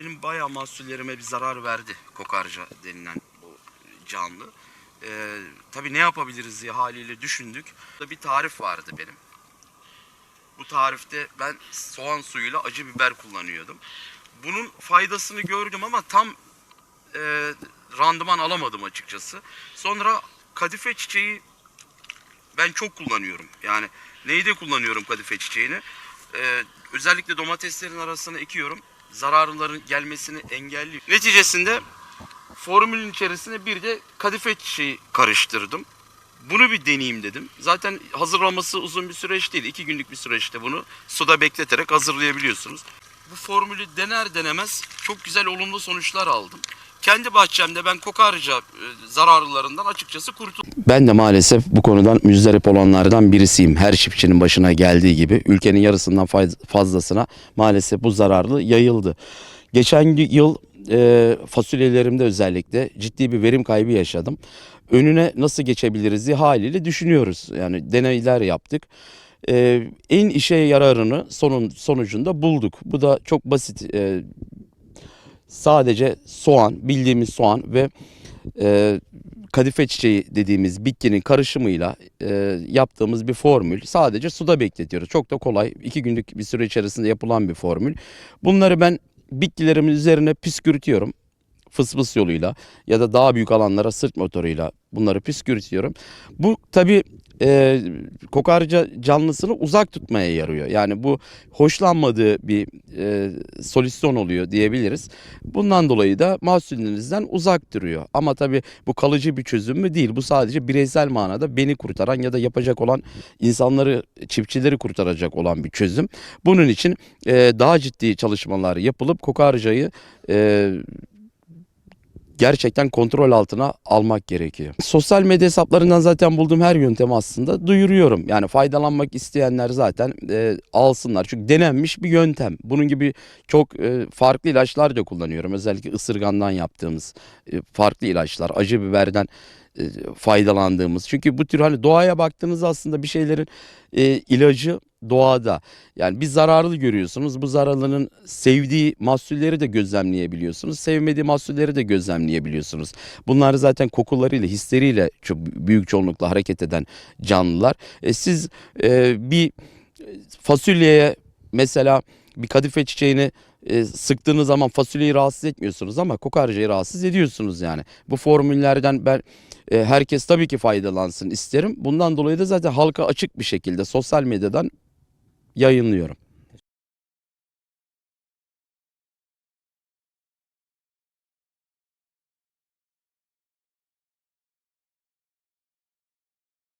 Benim bayağı mahsullerime bir zarar verdi kokarca denilen bu canlı. Ee, tabii ne yapabiliriz diye haliyle düşündük. Burada bir tarif vardı benim. Bu tarifte ben soğan suyuyla acı biber kullanıyordum. Bunun faydasını gördüm ama tam e, randıman alamadım açıkçası. Sonra kadife çiçeği ben çok kullanıyorum. Yani neyde kullanıyorum kadife çiçeğini? Ee, özellikle domateslerin arasına ekiyorum. Zararların gelmesini engelliyor. Neticesinde formülün içerisine bir de kadife çiçeği karıştırdım. Bunu bir deneyeyim dedim. Zaten hazırlaması uzun bir süreç değil. iki günlük bir süreçte bunu suda bekleterek hazırlayabiliyorsunuz. Bu formülü dener denemez çok güzel olumlu sonuçlar aldım. Kendi bahçemde ben kokarca e, zararlılarından açıkçası kurtuldum. Ben de maalesef bu konudan müzdarip olanlardan birisiyim. Her çiftçinin başına geldiği gibi ülkenin yarısından faz- fazlasına maalesef bu zararlı yayıldı. Geçen yıl e, fasulyelerimde özellikle ciddi bir verim kaybı yaşadım. Önüne nasıl geçebiliriz diye haliyle düşünüyoruz. Yani deneyler yaptık. E, en işe yararını sonun sonucunda bulduk. Bu da çok basit. E, sadece soğan, bildiğimiz soğan ve e, kadife çiçeği dediğimiz bitkinin karışımıyla e, yaptığımız bir formül. Sadece suda bekletiyoruz. Çok da kolay. iki günlük bir süre içerisinde yapılan bir formül. Bunları ben bitkilerimin üzerine püskürtüyorum. Fısfıs yoluyla ya da daha büyük alanlara sırt motoruyla bunları püskürtüyorum. Bu tabi e, kokarca canlısını uzak tutmaya yarıyor. Yani bu hoşlanmadığı bir e, solüsyon oluyor diyebiliriz. Bundan dolayı da mahsullerinizden uzak duruyor. Ama tabii bu kalıcı bir çözüm mü değil. Bu sadece bireysel manada beni kurtaran ya da yapacak olan insanları, çiftçileri kurtaracak olan bir çözüm. Bunun için e, daha ciddi çalışmalar yapılıp kokarcayı e, gerçekten kontrol altına almak gerekiyor. Sosyal medya hesaplarından zaten bulduğum her yöntemi aslında duyuruyorum. Yani faydalanmak isteyenler zaten e, alsınlar. Çünkü denenmiş bir yöntem. Bunun gibi çok e, farklı ilaçlar da kullanıyorum. Özellikle ısırgandan yaptığımız e, farklı ilaçlar, acı biberden e, faydalandığımız. Çünkü bu tür hani doğaya baktığınızda aslında bir şeylerin e, ilacı doğada. Yani bir zararlı görüyorsunuz. Bu zararlının sevdiği mahsulleri de gözlemleyebiliyorsunuz. Sevmediği mahsulleri de gözlemleyebiliyorsunuz. Bunlar zaten kokularıyla, hisleriyle çok büyük çoğunlukla hareket eden canlılar. E, siz e, bir fasulyeye mesela bir kadife çiçeğini e, sıktığınız zaman fasulyeyi rahatsız etmiyorsunuz ama kokarcayı rahatsız ediyorsunuz yani. Bu formüllerden ben e, herkes tabii ki faydalansın isterim. Bundan dolayı da zaten halka açık bir şekilde sosyal medyadan yayınlıyorum.